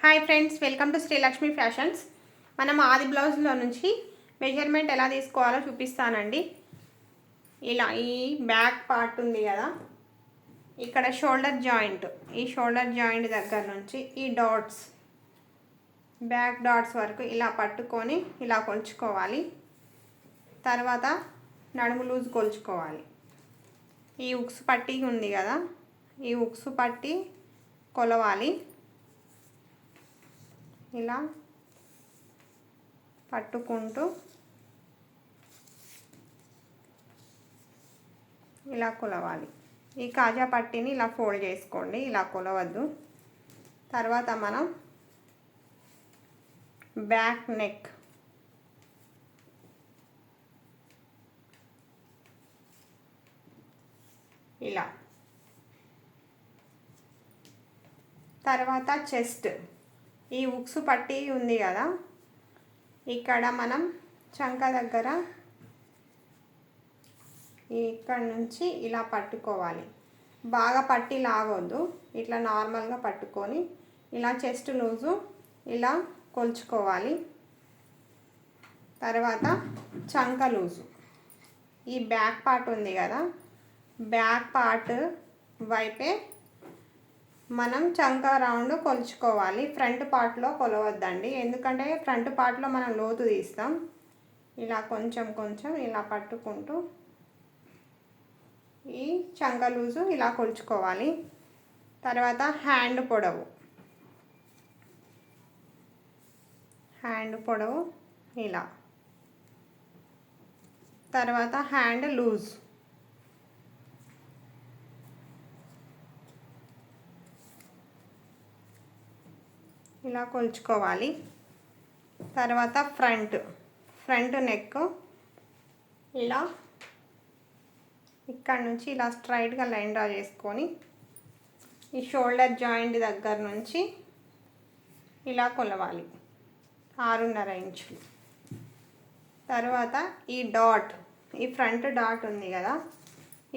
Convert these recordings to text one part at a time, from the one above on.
Hi friends welcome to Srilakshmi fashions మనం ఆది బ్లౌజ్లో నుంచి మెజర్మెంట్ ఎలా తీసుకోవాలో చూపిస్తానండి. ఇలా ఈ బ్యాక్ పార్ట్ ఉంది కదా. ఇక్కడ షోల్డర్ జాయింట్ ఈ షోల్డర్ జాయింట్ దగ్గర నుంచి ఈ డాట్స్ బ్యాక్ డాట్స్ వరకు ఇలా పట్టుకొని ఇలా కొలుచుకోవాలి. తర్వాత నడుము లూజ్ కొలుచుకోవాలి. ఈ ఉక్స్ పట్టీ ఉంది కదా. ఈ ఉక్స్ పట్టి కొలవాలి. ఇలా పట్టుకుంటూ ఇలా కొలవాలి. ఈ కాజా పట్టీని ఇలా ఫోల్డ్ చేసుకోండి. ఇలా కొలవద్దు. తర్వాత మనం బ్యాక్ నెక్ ఇలా. తర్వాత చెస్ట్. ఈ ఉక్స్ పట్టి ఉంది కదా. ఇక్కడ మనం చంక దగ్గర ఇక్కడ నుంచి ఇలా పట్టుకోవాలి. బాగా పట్టి లాగొద్దు. ఇట్లా నార్మల్గా పట్టుకొని ఇలా చెస్ట్ లూజు ఇలా కొలుచుకోవాలి. తర్వాత చంక లూజు. ఈ బ్యాక్ పార్ట్ ఉంది కదా. బ్యాక్ పార్ట్ వైపే మనం చంక రౌండ్ కొలుచుకోవాలి. ఫ్రంట్ పార్ట్లో కొలవద్దండి. ఎందుకంటే ఫ్రంట్ పార్ట్లో మనం లోతు తీస్తాం. ఇలా కొంచెం కొంచెం ఇలా పట్టుకుంటూ ఈ చంక లూజు ఇలా కొలుచుకోవాలి. తర్వాత హ్యాండ్ పొడవు. హ్యాండ్ పొడవు ఇలా. తర్వాత హ్యాండ్ లూజ్. ఇలా కొలుచుకోవాలి. తర్వాత ఫ్రంట్ ఫ్రంట్ నెక్ ఇలా ఇక్కడ నుంచి ఇలా స్ట్రైట్గా లైన్ డ్రా చేసుకొని ఈ షోల్డర్ జాయింట్ దగ్గర నుంచి ఇలా కొలవాలి. ఆరున్నర ఇంచులు తర్వాత ఈ డాట్ ఈ ఫ్రంట్ డాట్ ఉంది కదా.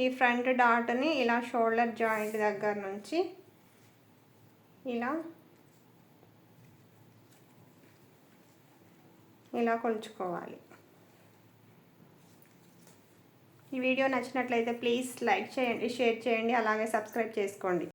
ఈ ఫ్రంట్ డాట్ని ఇలా షోల్డర్ జాయింట్ దగ్గర నుంచి ఇలా ఇలా కొలుచుకోవాలి. ఈ వీడియో నచ్చినట్లయితే ప్లీజ్ లైక్ చేయండి షేర్ చేయండి అలాగే సబ్స్క్రైబ్ చేసుకోండి.